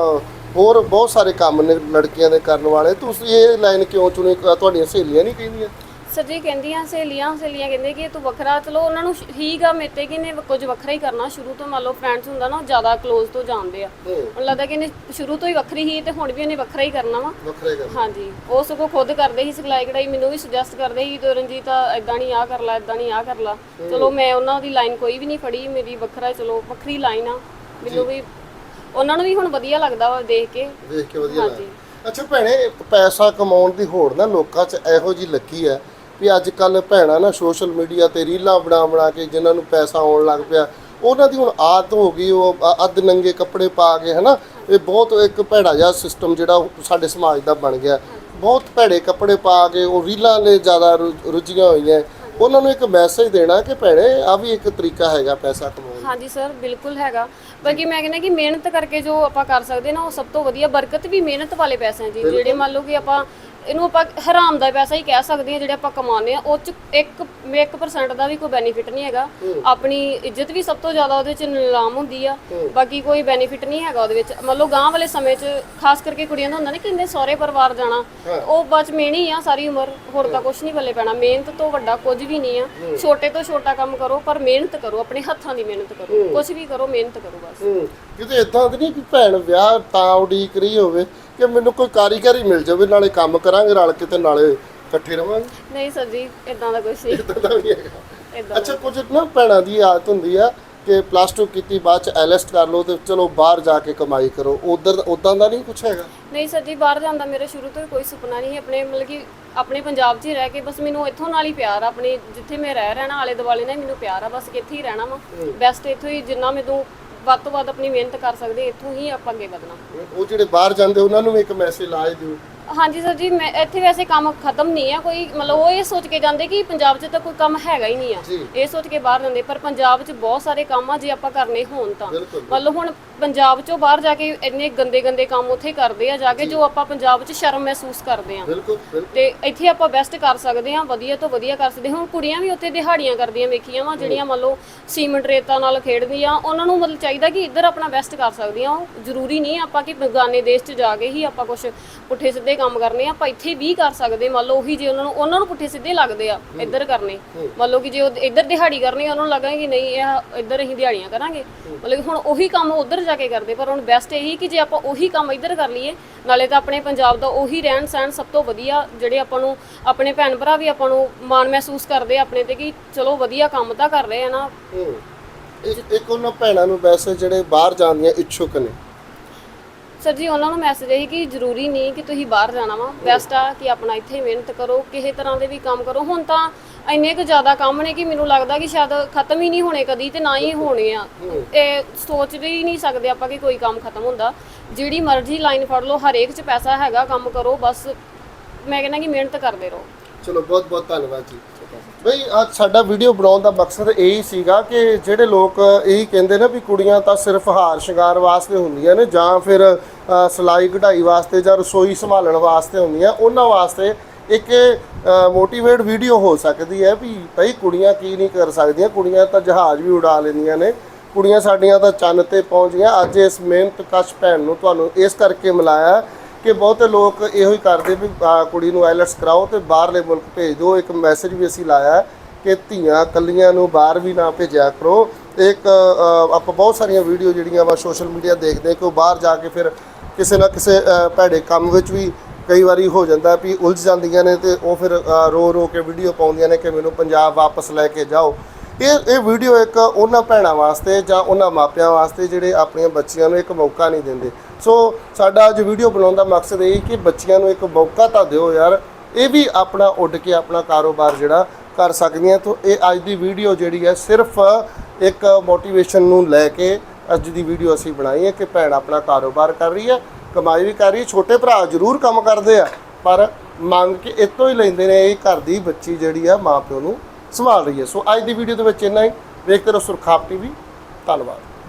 Speaker 1: ਹੋਰ ਬਹੁਤ ਸਾਰੇ ਕੰਮ ਨੇ ਲੜਕੀਆਂ ਦੇ ਕਰਨ ਵਾਲੇ। ਤੁਸੀਂ ਇਹ ਲਾਈਨ ਕਿਉਂ ਚੁਣੀ? ਤੁਹਾਡੀਆਂ ਸਹੇਲੀਆਂ ਨਹੀਂ ਕਹਿੰਦੀਆਂ?
Speaker 2: ਸਰ ਜੀ ਕਹਿੰਦੀਆਂ ਸਹੇਲੀਆਂ ਸਹੇਲੀਆਂ ਕਹਿੰਦੇ ਕਿ ਤੂੰ ਵੱਖਰਾ ਚਲੋ ਉਹਨਾਂ ਨੂੰ ਠੀਕ ਆ ਮੇਤੇ ਕਿ ਨੇ ਕੁਝ ਵੱਖਰਾ ਹੀ ਕਰਨਾ ਸ਼ੁਰੂ ਤੋਂ ਮੰਨ ਲਓ ਫਰੈਂਡਸ ਹੁੰਦਾ ਨਾ ਉਹ ਜ਼ਿਆਦਾ ক্লোਜ਼ ਤੋਂ ਜਾਣਦੇ ਆ। ਮੈਨੂੰ ਲੱਗਦਾ ਕਿ ਇਹਨੇ ਸ਼ੁਰੂ ਤੋਂ ਹੀ ਵੱਖਰੀ ਹੀ ਤੇ ਹੁਣ ਵੀ ਇਹਨੇ ਵੱਖਰਾ ਹੀ ਕਰਨਾ ਵਾ।
Speaker 1: ਵੱਖਰੇ
Speaker 2: ਹਾਂਜੀ। ਉਹ ਸਗੋਂ ਖੁਦ ਕਰਦੇ ਸੀ ਸਿਖਲਾਈ ਕਢਾਈ ਮੈਨੂੰ ਵੀ ਸੁਜੈਸਟ ਕਰਦੇ ਸੀ ਤੇ ਰਣਜੀਤ ਐਦਾਂ ਨਹੀਂ ਆ ਕਰ ਲੈ ਐਦਾਂ ਨਹੀਂ ਆ ਕਰ ਲੈ। ਚਲੋ ਮੈਂ ਉਹਨਾਂ ਦੀ ਲਾਈਨ ਕੋਈ ਵੀ ਨਹੀਂ ਫੜੀ ਮੇਰੀ ਵੱਖਰਾ ਚਲੋ ਵੱਖਰੀ ਲਾਈਨ ਆ। ਮੈਨੂੰ ਵੀ ਉਹਨਾਂ ਨੂੰ ਵੀ ਹੁਣ ਵਧੀਆ ਲੱਗਦਾ ਵਾ ਦੇਖ ਕੇ।
Speaker 1: ਵੇਖ ਕੇ ਵਧੀਆ। ਲੱਗਦਾ। ਅੱਛਾ ਭੈਣੇ ਪੈਸਾ ਕਮਾਉਣ ਦੀ ਹੋੜ ਨਾ ਲੋਕਾਂ 'ਚ ਇਹੋ ਜੀ ਲੱਗੀ ਹੈ ਵੀ ਅੱਜ ਕੱਲ ਭੈਣਾਂ ਨਾ ਸੋਸ਼ਲ ਮੀਡੀਆ ਤੇ ਰੀਲਾਂ ਬਣਾ ਬਣਾ ਕੇ ਜਿਨ੍ਹਾਂ ਨੂੰ ਪੈਸਾ ਆਉਣ ਲੱਗ ਪਿਆ, ਉਹਨਾਂ ਦੀ ਹੁਣ ਆਦਤ ਹੋ ਗਈ ਉਹ ਅੱਧ ਨੰਗੇ ਕੱਪੜੇ ਪਾ ਕੇ ਹਨਾ, ਇਹ ਬਹੁਤ ਇੱਕ ਭੈੜਾ ਜਿਹਾ ਸਿਸਟਮ ਜਿਹੜਾ ਸਾਡੇ ਸਮਾਜ ਦਾ ਬਣ ਗਿਆ। ਬਹੁਤ ਭੈੜੇ ਕੱਪੜੇ ਪਾ ਕੇ ਉਹ ਰੀਲਾਂ ਨੇ ਜ਼ਿਆਦਾ ਰੁੱਝੀਆਂ ਹੋਈਆਂ। ਉਹਨਾਂ ਨੂੰ ਇੱਕ ਮੈਸੇਜ ਦੇਣਾ ਕਿ ਭੈਣੇ ਆ ਵੀ ਇੱਕ ਤਰੀਕਾ ਹੈਗਾ ਪੈਸਾ ਕਮਾਉਣ ਦਾ।
Speaker 2: ਹਾਂਜੀ ਸਰ ਬਿਲਕੁਲ ਹੈਗਾ। ਬਾਕੀ ਮੈਂ ਕਹਿੰਦਾ ਕਿ ਮਿਹਨਤ ਕਰਕੇ ਜੋ ਆਪਾਂ ਕਰ ਸਕਦੇ ਨਾ ਉਹ ਸਭ ਤੋਂ ਵਧੀਆ ਬਰਕਤ ਵੀ ਮਿਹਨਤ ਵਾਲੇ ਪੈਸੇ ਆ ਜੀ। ਜਿਹੜੇ ਮੰਨ ਲਓ ਕਿ ਆਪਾਂ ਇਹਨੂੰ ਆਪਾਂ ਹਰਾਮ ਦਾ ਪੈਸਾ ਹੀ ਕਹਿ ਸਕਦੇ ਹਾਂ ਜਿਹੜੇ ਆਪਾਂ ਕਮਾਉਂਦੇ ਆ ਉਹ ਚ 1 1% ਦਾ ਵੀ ਕੋਈ ਬੈਨੀਫਿਟ ਨਹੀਂ ਹੈਗਾ। ਆਪਣੀ ਇੱਜ਼ਤ ਵੀ ਸਭ ਤੋਂ ਜ਼ਿਆਦਾ ਉਹਦੇ ਚ ਨਿਲਾਮ ਹੁੰਦੀ ਆ। ਬਾਕੀ ਕੋਈ ਬੈਨੀਫਿਟ ਨਹੀਂ ਹੈਗਾ ਉਹਦੇ ਵਿੱਚ। ਮੰਨ ਲਓ ਗਾਂ ਵਾਲੇ ਸਮੇਂ 'ਚ ਖਾਸ ਕਰਕੇ ਕੁੜੀਆਂ ਦਾ ਹੁੰਦਾ ਨਾ ਕਿ ਇਹਦੇ ਸਹੁਰੇ ਪਰਿਵਾਰ ਜਾਣਾ ਉਹ ਬਸ ਮਿਹਣੀ ਆ ਸਾਰੀ ਉਮਰ ਹੋਰ ਤਾਂ ਕੁਝ ਨਹੀਂ ਬੱਲੇ ਪੈਣਾ। ਮਿਹਨਤ ਤੋਂ ਵੱਡਾ ਕੁਝ ਵੀ ਨਹੀਂ ਆ। ਛੋਟੇ ਤੋਂ ਛੋਟਾ ਕੰਮ ਕਰੋ ਪਰ ਮਿਹਨਤ ਕਰੋ ਆਪਣੇ ਹੱਥਾਂ ਦੀ ਮਿਹਨਤ ਕਰੋ। ਕੁਝ ਵੀ ਕਰੋ ਮਿਹਨਤ ਕਰੋ ਬਸ।
Speaker 1: ਹੂੰ। ਕਿਤੇ ਇਦਾਂ ਤਾਂ ਨਹੀਂ ਕਿ ਭੈਣ ਵਿਆਹ ਤਾਂ ਉਡੀਕ ਰਹੀ ਹੋਵੇ ਕਿ ਮੈਨੂੰ ਕੋਈ ਕਾਰੀਗਰ ਹੀ ਮਿਲ ਜਾਵੇ ਨਾਲੇ ਕੰਮ ਕਰਾਂਗੇ ਰਲ ਕੇ ਤੇ ਨਾਲੇ ਇਕੱਠੇ ਰਵਾਂਗੇ।
Speaker 2: ਨਹੀਂ ਸਰ ਜੀ ਇਦਾਂ ਦਾ ਕੁਝ ਨਹੀਂ।
Speaker 1: ਇਦਾਂ ਦਾ ਵੀ ਹੈਗਾ।
Speaker 2: ਇਦਾਂ
Speaker 1: ਅੱਛਾ ਕੁਝ ਨਾ ਭੈਣਾਂ ਦੀ ਆਦਤ ਹੁੰਦੀ ਆ ਕਿ ਪਲੱਸ 2 ਕੀਤੀ ਬਾਅਦ ਚ ਐਲਐਸ ਕਰ ਲਓ ਤੇ ਚਲੋ ਬਾਹਰ ਜਾ ਕੇ ਕਮਾਈ ਕਰੋ। ਉਧਰ ਉਦਾਂ ਦਾ ਨਹੀਂ ਕੁਝ ਹੈਗਾ?
Speaker 2: ਨਹੀਂ ਸਰ ਜੀ ਬਾਹਰ ਜਾਂਦਾ ਮੇਰਾ ਸ਼ੁਰੂ ਤੋਂ ਹੀ ਕੋਈ ਸੁਪਨਾ ਨਹੀਂ ਆਪਣੇ ਮਤਲਬ ਕਿ ਆਪਣੇ ਪੰਜਾਬ 'ਚ ਹੀ ਰਹਿ ਕੇ ਬਸ ਮੈਨੂੰ ਇੱਥੋਂ ਨਾਲ ਹੀ ਪਿਆਰ ਆ। ਆਪਣੇ ਜਿੱਥੇ ਮੈਂ ਰਹਿ ਰਹਿਣਾ ਆਲੇ ਦੁਆਲੇ ਨਾਲ ਹੀ ਮੈਨੂੰ ਪਿਆਰ ਆ। ਬਸ ਇੱਥੇ ਹੀ ਰਹਿਣਾ ਵਾ। ਬੈਸਟ ਇੱਥੋਂ ਹੀ ਜਿੰਨਾ ਮੈਨੂੰ ਵੱਧ ਤੋਂ ਵੱਧ ਆਪਣੀ ਮਿਹਨਤ ਕਰ ਸਕਦੇ, ਇੱਥੋਂ ਹੀ ਆਪਾਂ ਅੱਗੇ ਵਧਣਾ।
Speaker 1: ਉਹ ਜਿਹੜੇ ਬਾਹਰ ਜਾਂਦੇ, ਉਹਨਾਂ ਨੂੰ ਵੀ ਇੱਕ ਮੈਸੇਜ ਲਾਜ ਦਿਓ।
Speaker 2: ਹਾਂਜੀ ਸਰ ਜੀ ਮੈਂ ਇੱਥੇ ਵੈਸੇ ਕੰਮ ਖਤਮ ਨਹੀਂ ਆ ਕੋਈ ਮਤਲਬ ਉਹ ਇਹ ਸੋਚ ਕੇ ਜਾਂਦੇ ਕਿ ਪੰਜਾਬ 'ਚ ਤਾਂ ਕੋਈ ਕੰਮ ਹੈਗਾ ਹੀ ਨਹੀਂ ਆ।
Speaker 1: ਜੀ।
Speaker 2: ਇਹ ਸੋਚ ਕੇ ਬਾਹਰ ਜਾਂਦੇ ਪਰ ਪੰਜਾਬ 'ਚ ਬਹੁਤ ਸਾਰੇ ਕੰਮ ਆ ਜੇ ਆਪਾਂ ਕਰਨੇ ਹੋਣ ਤਾਂ।
Speaker 1: ਬਿਲਕੁਲ
Speaker 2: ਮਤਲਬ ਹੁਣ ਪੰਜਾਬ 'ਚੋਂ ਬਾਹਰ ਜਾ ਕੇ ਇੰਨੇ ਗੰਦੇ ਗੰਦੇ ਕੰਮ ਉੱਥੇ ਕਰਦੇ ਆ ਜਾ ਕੇ ਜੋ। ਆਪਾਂ ਪੰਜਾਬ 'ਚ ਸ਼ਰਮ ਮਹਿਸੂਸ ਕਰਦੇ ਆ।
Speaker 1: ਬਿਲਕੁਲ ਬਿਲਕੁਲ।
Speaker 2: ਤੇ ਇੱਥੇ ਆਪਾਂ ਬੈਸਟ ਕਰ ਸਕਦੇ ਹਾਂ ਵਧੀਆ ਤੋਂ ਵਧੀਆ ਕਰ ਸਕਦੇ ਹਾਂ ਹੁਣ ਕੁੜੀਆਂ ਵੀ ਉੱਥੇ ਦਿਹਾੜੀਆਂ ਕਰਦੀਆਂ ਵੇਖੀਆਂ ਵਾ ਜਿਹੜੀਆਂ ਮੰਨ ਲਓ ਸੀਮੈਂਟ ਰੇਤਾ ਨਾਲ ਖੇਡਦੀਆਂ ਉਹਨਾਂ ਨੂੰ ਮਤਲਬ ਚਾਹੀਦਾ ਕਿ ਇੱਧਰ ਆਪਣਾ ਬੈਸਟ ਕਰ ਸਕਦੀਆਂ। ਉਹ ਜ਼ਰੂਰੀ ਨਹੀਂ ਆਪਾਂ ਕਿ ਬੇਗਾਨੇ ਦੇਸ਼ 'ਚ ਜਾ ਕੇ ਹੀ ਆਪਾਂ ਕੁਝ ਪੁੱਠੇ ਸਿੱਧੇ ਕੰਮ ਕਰਨੇ ਆ ਆਪਾਂ ਇੱਥੇ ਵੀ ਕਰ ਸਕਦੇ ਮੰਨ ਲਓ ਉਹੀ ਜੇ ਉਹਨਾਂ ਨੂੰ ਉਹਨਾਂ ਨੂੰ ਪੁੱਠੇ ਸਿੱਧੇ ਲੱਗਦੇ ਆ ਇੱਧਰ ਕਰਨੇ। ਮੰਨ ਲਓ ਕਿ ਜੇ ਉਹ ਇੱਧਰ ਦਿਹਾੜੀ ਕਰਨੀ ਉਹਨਾਂ ਨੂੰ ਲੱਗਦਾ ਕਿ ਨਹੀਂ ਇਹ ਇੱਧਰ ਅਸੀਂ ਦਿਹਾੜੀਆਂ ਕਰਾਂਗੇ। ਮਤਲਬ ਕਿ ਹੁਣ ਉਹੀ ਕੰਮ ਉੱਧਰ ਜਾ ਕੇ ਕਰਦੇ ਪਰ ਹੁਣ ਬੈਸਟ ਇਹੀ ਕਿ ਜੇ ਆਪਾਂ ਉਹੀ ਕੰਮ ਇੱਧਰ ਕਰ ਲਈਏ ਨਾਲੇ ਤਾਂ ਆਪਣੇ ਪੰਜਾਬ ਦਾ ਉਹੀ ਰਹਿਣ ਸਹਿਣ ਸਭ ਤੋਂ ਵਧੀਆ ਜਿਹੜੇ ਆਪਾਂ ਨੂੰ ਆਪਣੇ ਭੈਣ ਭਰਾ ਵੀ ਆਪਾਂ ਨੂੰ ਮਾਣ ਮਹਿਸੂਸ ਕਰਦੇ ਆ ਆਪਣੇ ਤੇ ਕਿ ਚਲੋ ਵਧੀਆ ਕੰਮ ਤਾਂ ਕਰ ਰਹੇ ਆ ਨਾ।
Speaker 1: ਇੱਕ ਉਹਨਾਂ ਭੈਣਾਂ ਨੂੰ ਵੈਸੇ ਜਿਹੜੇ ਬਾਹਰ ਜਾਣ ਦੀਆਂ ਇੱਛੁਕ ਨੇ
Speaker 2: ਸਰ ਜੀ, ਉਹਨਾਂ ਨੂੰ ਮੈਸੇਜ ਹੈ ਕਿ ਜ਼ਰੂਰੀ ਨਹੀਂ ਕਿ ਤੁਸੀਂ ਬਾਹਰ ਜਾਣਾ ਵਾ। ਬੈਸਟ ਆ ਕਿ ਆਪਣਾ ਇੱਥੇ ਹੀ ਮਿਹਨਤ ਕਰੋ, ਕਿਸੇ ਤਰ੍ਹਾਂ ਦੇ ਵੀ ਕੰਮ ਕਰੋ। ਹੁਣ ਤਾਂ ਇੰਨੇ ਕੁ ਜ਼ਿਆਦਾ ਕੰਮ ਨੇ ਕਿ ਮੈਨੂੰ ਲੱਗਦਾ ਕਿ ਸ਼ਾਇਦ ਖਤਮ ਹੀ ਨਹੀਂ ਹੋਣੇ ਕਦੀ ਤੇ ਨਾ ਹੀ ਹੋਣੇ ਆ। ਇਹ ਸੋਚ ਹੀ ਨਹੀਂ ਸਕਦੇ ਆਪਾਂ ਕਿ ਕੋਈ ਕੰਮ ਖਤਮ ਹੁੰਦਾ। ਜਿਹੜੀ ਮਰਜ਼ੀ ਲਾਈਨ ਫੜ ਲਓ, ਹਰੇਕ 'ਚ ਪੈਸਾ ਹੈਗਾ, ਕੰਮ ਕਰੋ, ਬਸ ਮੈਂ ਕਹਿੰਦਾ ਕਿ ਮਿਹਨਤ ਕਰਦੇ ਰਹੋ।
Speaker 1: ਚਲੋ ਬਹੁਤ ਬਹੁਤ ਧੰਨਵਾਦ ਜੀ। ਬਈ ਅੱਜ ਸਾਡਾ ਵੀਡੀਓ ਬਣਾਉਣ ਦਾ ਮਕਸਦ ਇਹੀ ਸੀਗਾ ਕਿ ਜਿਹੜੇ ਲੋਕ ਇਹੀ ਕਹਿੰਦੇ ਨੇ ਵੀ ਕੁੜੀਆਂ ਤਾਂ ਸਿਰਫ ਹਾਰ ਸ਼ਿੰਗਾਰ ਵਾਸਤੇ ਹੁੰਦੀਆਂ ਨੇ ਜਾਂ ਫਿਰ ਅ, ਸਿਲਾਈ ਕਢਾਈ ਵਾਸਤੇ ਜਾਂ ਰਸੋਈ ਸੰਭਾਲਣ ਵਾਸਤੇ ਹੁੰਦੀਆਂ ਉਹਨਾਂ ਵਾਸਤੇ ਇੱਕ ਮੋਟੀਵੇਟ ਵੀਡੀਓ ਹੋ ਸਕਦੀ ਹੈ ਵੀ ਭਈ ਕੁੜੀਆਂ ਕੀ ਨਹੀਂ ਕਰ ਸਕਦੀਆਂ ਕੁੜੀਆਂ ਤਾਂ ਜਹਾਜ਼ ਵੀ ਉਡਾ ਲੈਂਦੀਆਂ ਨੇ ਕੁੜੀਆਂ ਸਾਡੀਆਂ ਤਾਂ ਚੰਨ ਤੇ ਪਹੁੰਚ ਗਈਆਂ ਅੱਜ ਇਸ ਮਿਹਨਤ ਕਸ਼ ਭੈਣ ਨੂੰ ਤੁਹਾਨੂੰ ਇਸ ਕਰਕੇ ਮਿਲਾਇਆ ਕਿ ਬਹੁਤੇ ਲੋਕ ਇਹੋ ਹੀ ਕਰਦੇ ਵੀ ਕੁੜੀ ਨੂੰ ਆਈਲੈਟਸ ਕਰਾਓ ਤੇ ਬਾਹਰਲੇ ਮੁਲਕ ਭੇਜ। ਦਿਓ ਇੱਕ ਮੈਸੇਜ ਵੀ ਅਸੀਂ ਲਾਇਆ ਕਿ ਧੀਆਂ ਕੱਲੀਆਂ ਨੂੰ ਬਾਹਰ ਵੀ ਨਾ ਭੇਜਿਆ ਕਰੋ। ਤੇ ਇੱਕ ਆਪਾਂ ਬਹੁਤ ਸਾਰੀਆਂ ਵੀਡੀਓ ਜਿਹੜੀਆਂ ਵਾ ਸੋਸ਼ਲ ਮੀਡੀਆ ਦੇਖਦੇ ਹਾਂ ਕਿ ਉਹ ਬਾਹਰ ਜਾ ਕੇ ਫਿਰ ਕਿਸੇ ਨਾ ਕਿਸੇ ਭੈੜੇ ਕੰਮ ਵਿੱਚ ਵੀ ਕਈ ਵਾਰੀ ਹੋ ਜਾਂਦਾ ਵੀ ਉਲਝ ਜਾਂਦੀਆਂ ਨੇ ਤੇ ਉਹ ਫਿਰ ਰੋ ਰੋ ਕੇ ਵੀਡੀਓ ਪਾਉਂਦੀਆਂ ਨੇ ਕਿ ਮੈਨੂੰ ਪੰਜਾਬ ਵਾਪਸ ਲੈ ਕੇ ਜਾਓ। ਇਹ ਇਹ ਵੀਡੀਓ ਇੱਕ ਉਹਨਾਂ ਭੈਣਾਂ ਵਾਸਤੇ ਜਾਂ ਉਹਨਾਂ ਮਾਪਿਆਂ ਵਾਸਤੇ ਜਿਹੜੇ ਆਪਣੀਆਂ ਬੱਚੀਆਂ ਨੂੰ ਇੱਕ ਮੌਕਾ ਨਹੀਂ ਦਿੰਦੇ। ਸੋ ਸਾਡਾ ਅੱਜ ਵੀਡੀਓ ਬਣਾਉਣ ਦਾ ਮਕਸਦ ਇਹ ਕਿ ਬੱਚੀਆਂ ਨੂੰ ਇੱਕ ਮੌਕਾ ਤਾਂ ਦਿਓ ਯਾਰ, ਇਹ ਵੀ ਆਪਣਾ ਉੱਡ ਕੇ ਆਪਣਾ ਕਾਰੋਬਾਰ ਜਿਹੜਾ ਕਰ ਸਕਦੀਆਂ ਤੋਂ। ਇਹ ਅੱਜ ਦੀ ਵੀਡੀਓ ਜਿਹੜੀ ਹੈ ਸਿਰਫ ਇੱਕ ਮੋਟੀਵੇਸ਼ਨ ਨੂੰ ਲੈ ਕੇ ਅੱਜ ਦੀ ਵੀਡੀਓ ਅਸੀਂ ਬਣਾਈ ਹੈ ਕਿ ਭੈਣ ਆਪਣਾ ਕਾਰੋਬਾਰ ਕਰ ਰਹੀ ਹੈ, ਕਮਾਈ ਵੀ ਕਰ ਰਹੀ ਹੈ, ਛੋਟੇ ਭਰਾ ਜ਼ਰੂਰ ਕੰਮ ਕਰਦੇ ਆ, ਪਰ ਮੰਗ ਕੇ ਇਤੋਂ ਹੀ ਲੈਂਦੇ ਨੇ ਇਹ ਘਰ ਦੀ ਬੱਚੀ ਜਿਹੜੀ ਆ ਮਾਂ ਪਿਓ ਨੂੰ। ਸੰਭਾਲ ਰਹੀ ਹੈ। ਸੋ ਅੱਜ ਦੀ ਵੀਡੀਓ ਦੇ ਵਿੱਚ ਇੰਨਾ ਹੀ। ਵੇਖਦੇ ਰਹੋ ਸੁਰਖਾਪ ਟੀਵੀ ਧੰਨਵਾਦ।